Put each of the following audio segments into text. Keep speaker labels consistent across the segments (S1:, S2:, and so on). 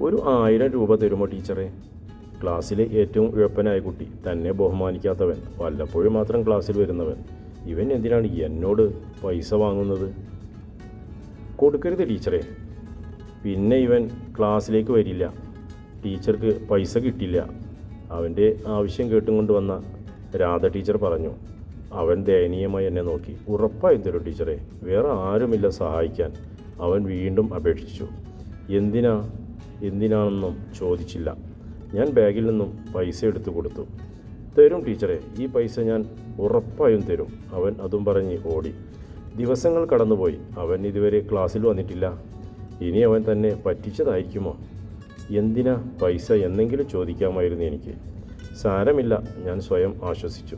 S1: ഒരു ആയിരം രൂപ തരുമോ ടീച്ചറെ? ക്ലാസ്സിലെ ഏറ്റവും ഉഴപ്പനായ കുട്ടി തന്നെ ബഹുമാനിക്കാത്തവൻ വല്ലപ്പോഴും മാത്രം ക്ലാസ്സിൽ വരുന്നവൻ. ഇവൻ എന്തിനാണ് എന്നോട് പൈസ വാങ്ങുന്നത്? കൊടുക്കരുത് ടീച്ചറെ. പിന്നെ ഇവൻ ക്ലാസ്സിലേക്ക് വരില്ല. ടീച്ചർക്ക് പൈസ കിട്ടില്ല. അവന്റെ ആവശ്യം കേട്ടുകൊണ്ട് വന്ന രാധ ടീച്ചർ പറഞ്ഞു അവൻ ദയനീയമായി എന്നെ നോക്കി. ഉറപ്പായും തരും ടീച്ചറെ. വേറെ ആരുമില്ല സഹായിക്കാൻ. അവൻ വീണ്ടും അപേക്ഷിച്ചു. എന്തിനാ? എന്തിനാണെന്നും ചോദിച്ചില്ല. ഞാൻ ബാഗിൽ നിന്നും പൈസ എടുത്തു കൊടുത്തു. തരും ടീച്ചറെ ഈ പൈസ ഞാൻ ഉറപ്പായും തരും അവൻ അതും പറഞ്ഞ് ഓടി. ദിവസങ്ങൾ കടന്നുപോയി. അവൻ ഇതുവരെ ക്ലാസ്സിൽ വന്നിട്ടില്ല. ഇനി അവൻ തന്നെ പറ്റിച്ചതായിരിക്കുമോ? എന്തിനാ പൈസ എന്നെങ്കിലും ചോദിക്കാമായിരുന്നു എനിക്ക്. സാരമില്ല ഞാൻ സ്വയം ആശ്വസിച്ചു.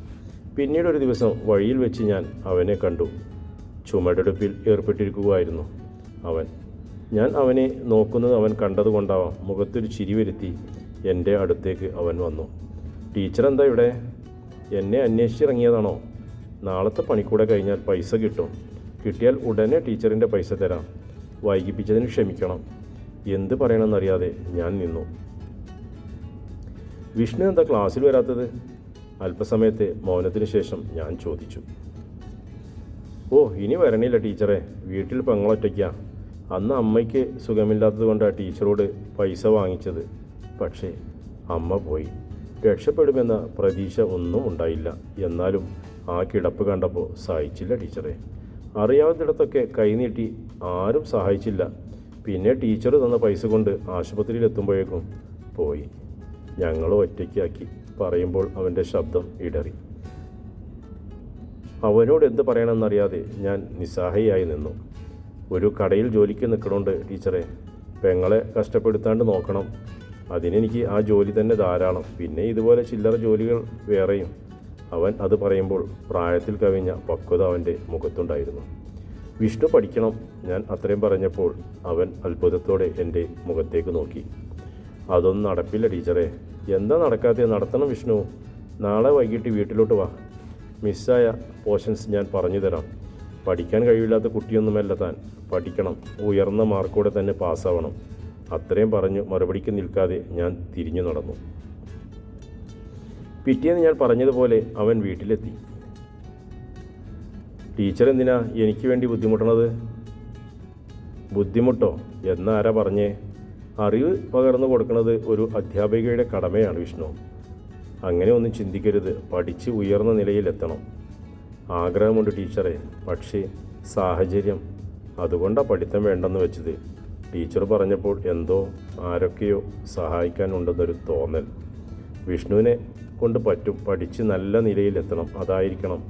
S1: പിന്നീട് ഒരു ദിവസം വഴിയിൽ വെച്ച് ഞാൻ അവനെ കണ്ടു. ചുമടെടുപ്പിൽ ഏർപ്പെട്ടിരിക്കുകയായിരുന്നു അവൻ. ഞാൻ അവനെ നോക്കുന്നത് അവൻ കണ്ടതുകൊണ്ടാവാം മുഖത്തൊരു ചിരി വരുത്തി എന്റെ അടുത്തേക്ക് അവൻ വന്നു. ടീച്ചർ എന്താ ഇവിടെ? എന്നെ അന്വേഷിച്ചിറങ്ങിയതാണോ? നാളത്തെ പണിക്കൂടെ കഴിഞ്ഞാൽ പൈസ കിട്ടും. കിട്ടിയാൽ ഉടനെ ടീച്ചറിന്റെ പൈസ തരാം. വൈകിപ്പിച്ചതിന് ക്ഷമിക്കണം. എന്ത് പറയണമെന്നറിയാതെ ഞാൻ നിന്നു. വിഷ്ണു എന്താ ക്ലാസ്സിൽ വരാത്തത്? അല്പസമയത്തെ മൗനത്തിന് ശേഷം ഞാൻ ചോദിച്ചു. ഓ ഇനി വരണില്ല ടീച്ചറെ. വീട്ടിൽ പെങ്ങളൊറ്റയ്ക്കാ. അന്ന് അമ്മയ്ക്ക് സുഖമില്ലാത്തത് കൊണ്ടാണ് ടീച്ചറോട് പൈസ വാങ്ങിച്ചത്. പക്ഷേ അമ്മ പോയി. രക്ഷപ്പെടുമെന്ന പ്രതീക്ഷ ഒന്നും ഉണ്ടായില്ല. എന്നാലും ആ കിടപ്പ് കണ്ടപ്പോൾ സഹിച്ചില്ല ടീച്ചറെ. അറിയാവുന്നിടത്തൊക്കെ കൈനീട്ടി ആരും സഹായിച്ചില്ല. പിന്നെ ടീച്ചർ തന്ന പൈസ കൊണ്ട് ആശുപത്രിയിൽ എത്തുമ്പോഴേക്കും പോയി. ഞങ്ങൾ ഒറ്റയ്ക്കാക്കി പറയുമ്പോൾ അവന്റെ ശബ്ദം ഇടറി. അവനോട് എന്ത് പറയണമെന്നറിയാതെ ഞാൻ നിസ്സഹായിയായി നിന്നു. ഒരു കടയിൽ ജോലിക്ക് നിൽക്കണുണ്ട് ടീച്ചറെ. പെങ്ങളെ കഷ്ടപ്പെടുത്താണ്ട് നോക്കണം. അതിനെനിക്ക് ആ ജോലി തന്നെ ധാരാളം. പിന്നെ ഇതുപോലെ ചില്ലറ ജോലികൾ വേറെയും. അവൻ അത് പറയുമ്പോൾ പ്രായത്തിൽ കവിഞ്ഞ പക്വത അവന്റെ മുഖത്തുണ്ടായിരുന്നു. വിഷ്ണു പഠിക്കണം ഞാൻ അത്രയും പറഞ്ഞപ്പോൾ അവൻ അത്ഭുതത്തോടെ എന്റെ മുഖത്തേക്ക് നോക്കി. അതൊന്നും നടപ്പില്ല ടീച്ചറെ. എന്താ നടക്കാതെ നടത്തണം വിഷ്ണു. നാളെ വൈകിട്ട് വീട്ടിലോട്ട് വാ. മിസ്സായ പോർഷൻസ് ഞാൻ പറഞ്ഞു തരാം. പഠിക്കാൻ കഴിവില്ലാത്ത കുട്ടിയൊന്നുമല്ല താൻ. പഠിക്കണം. ഉയർന്ന മാർക്കോടെ തന്നെ പാസ്സാവണം. അത്രയും പറഞ്ഞു മറുപടിക്ക് നിൽക്കാതെ ഞാൻ തിരിഞ്ഞു നടന്നു. പിറ്റേന്ന് ഞാൻ പറഞ്ഞതുപോലെ അവൻ വീട്ടിലെത്തി. ടീച്ചർ എന്തിനാ എനിക്ക് വേണ്ടി ബുദ്ധിമുട്ടണത്? ബുദ്ധിമുട്ടോ? എന്നാരാ പറഞ്ഞേ? അറിവ് പകർന്നു കൊടുക്കുന്നത് ഒരു അധ്യാപികയുടെ കടമയാണ് വിഷ്ണു. അങ്ങനെ ഒന്നും ചിന്തിക്കരുത്. പഠിച്ച് ഉയർന്ന നിലയിലെത്തണം. ആഗ്രഹമുണ്ട് ടീച്ചറെ. പക്ഷേ സാഹചര്യം അതുകൊണ്ടാണ് പഠിത്തം വേണ്ടെന്ന് വെച്ചത്. ടീച്ചർ പറഞ്ഞപ്പോൾ എന്തോ ആരൊക്കെയോ സഹായിക്കാനുണ്ടെന്നൊരു തോന്നൽ. വിഷ്ണുവിനെ കൊണ്ട് പറ്റും പഠിച്ച് നല്ല നിലയിലെത്തണം. അതായിരിക്കണം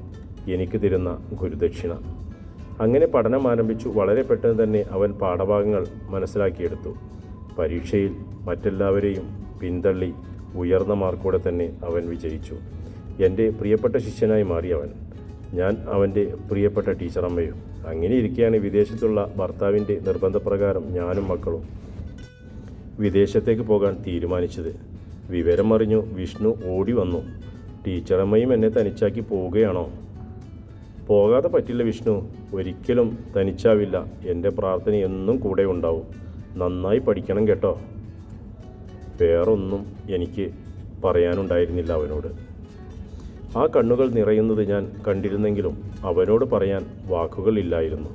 S1: എനിക്ക് തരുന്ന ഗുരുദക്ഷിണ. അങ്ങനെ പഠനം ആരംഭിച്ചു. വളരെ പെട്ടെന്ന് തന്നെ അവൻ പാഠഭാഗങ്ങൾ മനസ്സിലാക്കിയെടുത്തു. പരീക്ഷയിൽ മറ്റെല്ലാവരെയും പിന്തള്ളി ഉയർന്ന മാർക്കോടെ തന്നെ അവൻ വിജയിച്ചു. എന്റെ പ്രിയപ്പെട്ട ശിഷ്യനായി മാറി അവൻ ഞാൻ അവന്റെ പ്രിയപ്പെട്ട ടീച്ചറമ്മയും. അങ്ങനെ ഇരിക്കെയാണ് വിദേശത്തുള്ള ഭർത്താവിന്റെ നിർബന്ധപ്രകാരം ഞാനും മക്കളും. വിദേശത്തേക്ക് പോകാൻ തീരുമാനിച്ചത്. വിവരമറിഞ്ഞു വിഷ്ണു ഓടി വന്നു. ടീച്ചറമ്മയും എന്നെ തനിച്ചാക്കി പോവുകയാണോ? പോകാതെ പറ്റില്ല വിഷ്ണു. ഒരിക്കലും തനിച്ചാവില്ല. എന്റെ പ്രാർത്ഥന എന്നും കൂടെ ഉണ്ടാവും. നന്നായി പഠിക്കണം കേട്ടോ. വേറൊന്നും എനിക്ക് പറയാനുണ്ടായിരുന്നില്ല അവനോട്. ആ കണ്ണുകൾ നിറയുന്നത് ഞാൻ കണ്ടിരുന്നെങ്കിലും അവനോട് പറയാൻ വാക്കുകളില്ലായിരുന്നു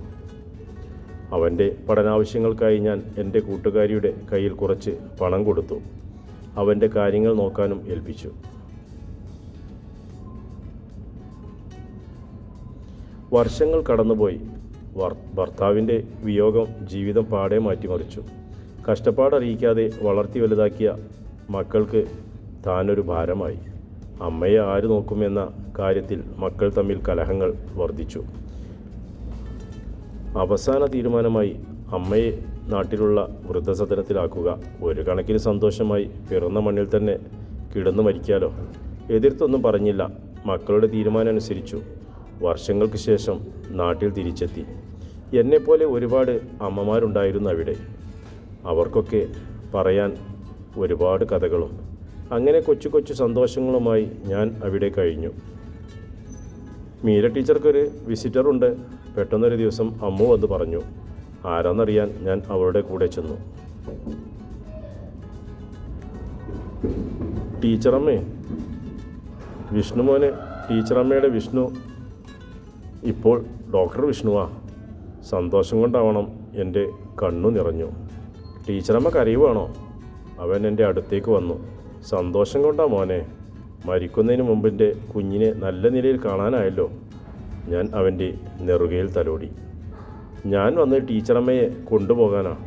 S1: അവന്റെ പഠനാവശ്യങ്ങൾക്കായി ഞാൻ എന്റെ കൂട്ടുകാരിയുടെ കയ്യിൽ കുറച്ച് പണം കൊടുത്തു. അവന്റെ കാര്യങ്ങൾ നോക്കാനും ഏൽപ്പിച്ചു. വർഷങ്ങൾ കടന്നുപോയി. ഭർത്താവിന്റെ വിയോഗം ജീവിതം പാടെ മാറ്റിമറിച്ചു. കഷ്ടപ്പാടറിയിക്കാതെ വളർത്തി വലുതാക്കിയ മക്കൾക്ക് താനൊരു ഭാരമായി. അമ്മയെ ആര് നോക്കുമെന്ന കാര്യത്തിൽ മക്കൾ തമ്മിൽ കലഹങ്ങൾ വർദ്ധിച്ചു. അവസാന തീരുമാനമായി അമ്മയെ നാട്ടിലുള്ള വൃദ്ധസദനത്തിലാക്കുക. ഒരു കണക്കിന് സന്തോഷമായി പിറന്ന മണ്ണിൽ തന്നെ കിടന്നു മരിക്കാലോ? എതിർത്തൊന്നും പറഞ്ഞില്ല. മക്കളുടെ തീരുമാനം അനുസരിച്ചു വർഷങ്ങൾക്ക് ശേഷം നാട്ടിൽ തിരിച്ചെത്തി. എന്നെപ്പോലെ ഒരുപാട് അമ്മമാരുണ്ടായിരുന്നു അവിടെ. അവർക്കൊക്കെ പറയാൻ ഒരുപാട് കഥകളും അങ്ങനെ കൊച്ചു കൊച്ചു സന്തോഷങ്ങളുമായി ഞാൻ അവിടെ കഴിഞ്ഞു. മീര ടീച്ചർക്കൊരു വിസിറ്ററുണ്ട്. പെട്ടെന്നൊരു ദിവസം അമ്മു വന്ന് പറഞ്ഞു ആരാന്നറിയാൻ ഞാൻ അവളുടെ കൂടെ ചെന്നു. ടീച്ചറമ്മേ വിഷ്ണു മോനെ ടീച്ചറമ്മയുടെ വിഷ്ണു. ഇപ്പോൾ ഡോക്ടർ വിഷ്ണുവാ. സന്തോഷം കൊണ്ടാവണം എന്റെ കണ്ണു നിറഞ്ഞു. ടീച്ചറമ്മ കരയുവാണോ? അവൻ എന്റെ അടുത്തേക്ക് വന്നു. സന്തോഷം കൊണ്ടാ മോനെ. മരിക്കുന്നതിന് മുമ്പിന്റെ കുഞ്ഞിനെ നല്ല നിലയിൽ കാണാനായല്ലോ. ഞാൻ അവന്റെ നെറുകയിൽ തലോടി. ഞാൻ വന്ന് ടീച്ചറമ്മയെ കൊണ്ടുപോകാനാ.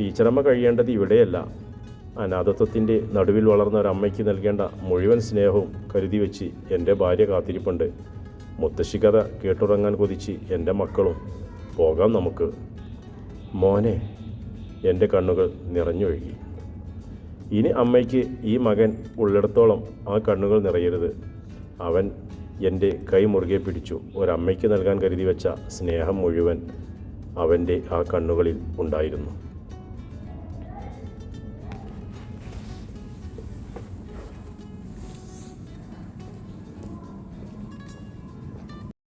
S1: ടീച്ചറമ്മ കഴിയേണ്ടത് ഇവിടെയല്ല. അനാഥത്വത്തിന്റെ നടുവിൽ വളർന്ന ഒരമ്മയ്ക്ക് നൽകേണ്ട മുഴുവൻ സ്നേഹവും കരുതി വെച്ച് എന്റെ ഭാര്യ കാത്തിരിപ്പുണ്ട്. മുത്തശ്ശി കഥ കേട്ടുറങ്ങാൻ കൊതിച്ച് എന്റെ മക്കളും പോകാം നമുക്ക്. മോനെ എന്റെ കണ്ണുകൾ നിറഞ്ഞൊഴുകി. ഇനി അമ്മയ്ക്ക് ഈ മകൻ ഉള്ളിടത്തോളം ആ കണ്ണുകൾ നിറയരുത്. അവൻ എന്റെ കൈ മുറുകെ പിടിച്ചു. ഒരമ്മയ്ക്ക് നൽകാൻ കരുതി വെച്ച സ്നേഹം മുഴുവൻ അവന്റെ ആ കണ്ണുകളിൽ ഉണ്ടായിരുന്നു.